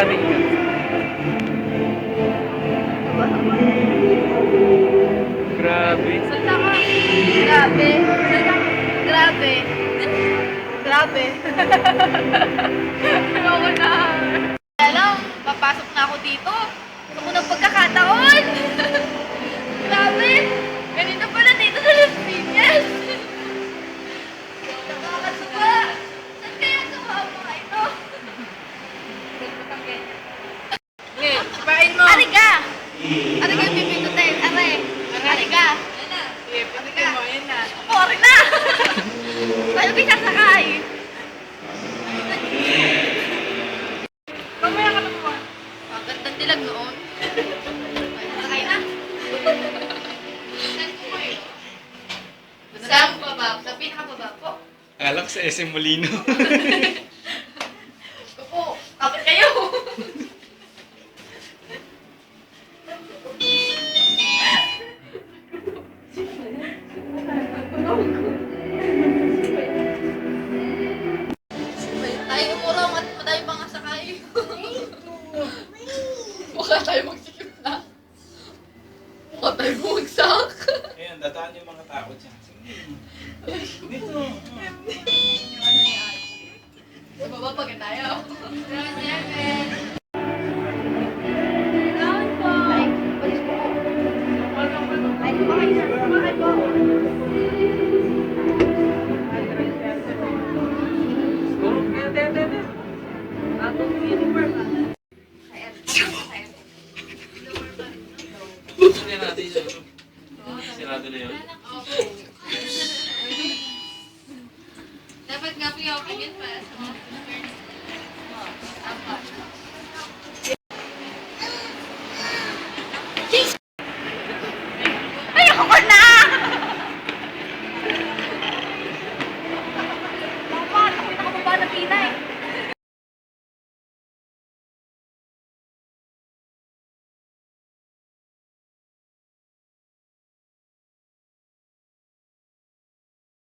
malamig yun. Grabe. Salta ka. Grabe. Grabe. Grabe. ka yung pipindutin. Ari. Ari ka. Sige, pindutin mo. Yan na. Ako, ari na! Tayo kayo sasakay. Mamaya ka na mo. Ang gandang dilag noon. Sasakay na. Saan po ba? Sa pinakababa po. Alak sa SM Molino. Mukha tayo magsikip na. Mukha tayo bumagsak. Ayan, dataan yung mga tao dyan. Dito. Sa baba pag tayo. Sarado na yun? Dapat nga po yung opinion para sa mga